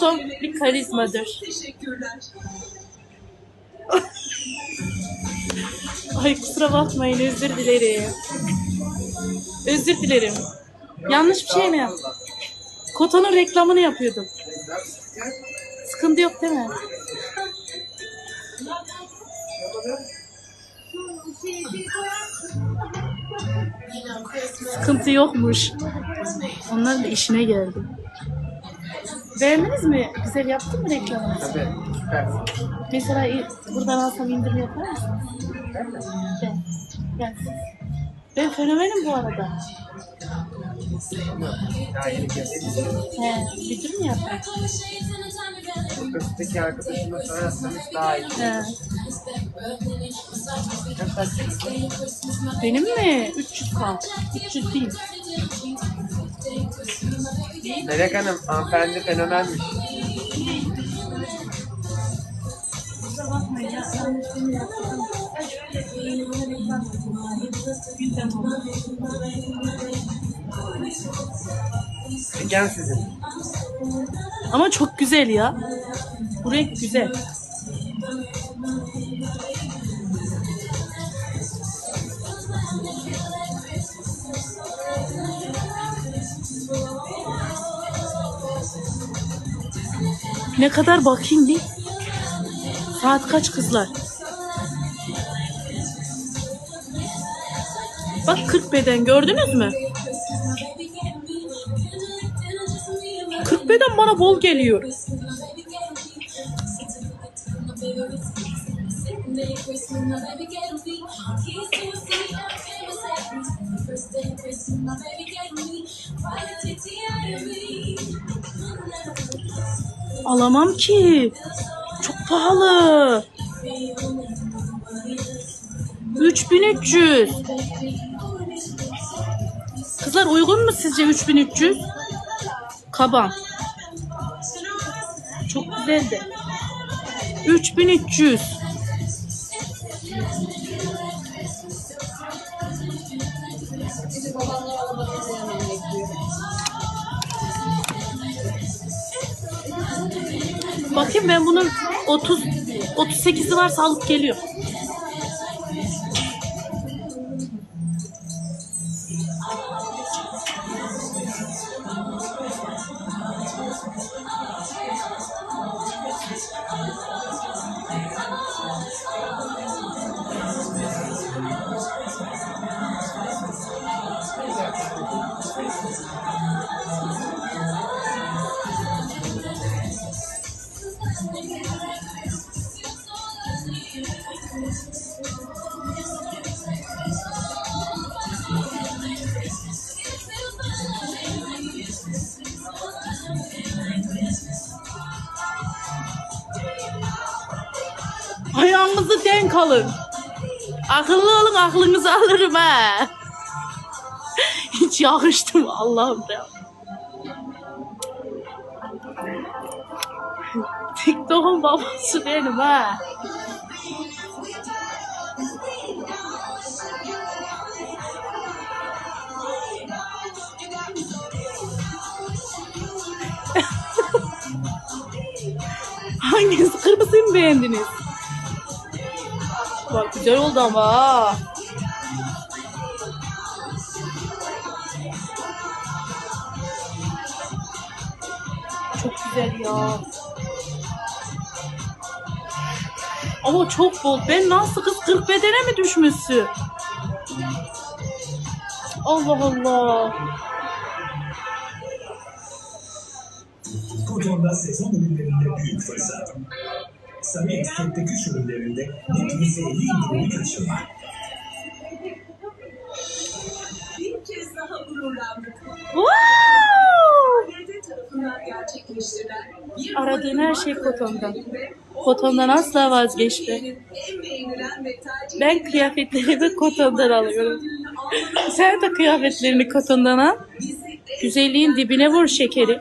Koton bir karizmadır. Teşekkürler. Ay kusura bakmayın özür dilerim. Özür dilerim. Yanlış bir şey mi yaptım? Kotonun reklamını yapıyordum. Sıkıntı yok değil mi? Sıkıntı yokmuş. Onların da işine geldi. Beğendiniz mi? Güzel yaptın mı reklamını? Tabii. Süper. Mesela i- buradan alsam indirim yapar mısın? Ben. Ben. Ben fenomenim bu arada. Daha yeni geldi. He, indirim mi yapar? Öteki arkadaşımla sorarsanız daha iyi. He. Benim mi? 300 k. 300 değil. Melek Hanım, hanımefendi fenomenmiş. Oldu. Mekan sizin. Ama çok güzel ya. Bu renk güzel. Ne kadar bakayım bir. Saat kaç kızlar? Bak 40 beden gördünüz mü? 40 beden bana bol geliyor. Alamam ki. Çok pahalı. 3300. Kızlar uygun mu sizce 3300? Kaban. Çok güzeldi. 3300. Bakayım ben bunun 30 38'i varsa alıp geliyor. Ayağınızı denk alın. Akıllı olun aklınızı alırım ha. Hiç yakıştı mı Allah'ım ya. TikTok'un babası benim ha. Hangisi? Kırmızıyı mı beğendiniz? Bak güzel oldu ama. Çok güzel ya. Ama çok bol. Ben nasıl kız 40 bedene mi düşmüşsün? Allah Allah. Kotonda sezon ürünlerinde büyük fırsat. Sarı etiketteki ürünlerinde net %50 indirimi kaçırma. Bir kez daha gururlandık. Aradığın her şey ödülünde Kotondan asla vazgeçme. Ben kıyafetlerimi kotondan alıyorum. Sen de kıyafetlerini kotondan al. Güzelliğin dibine vur şekeri.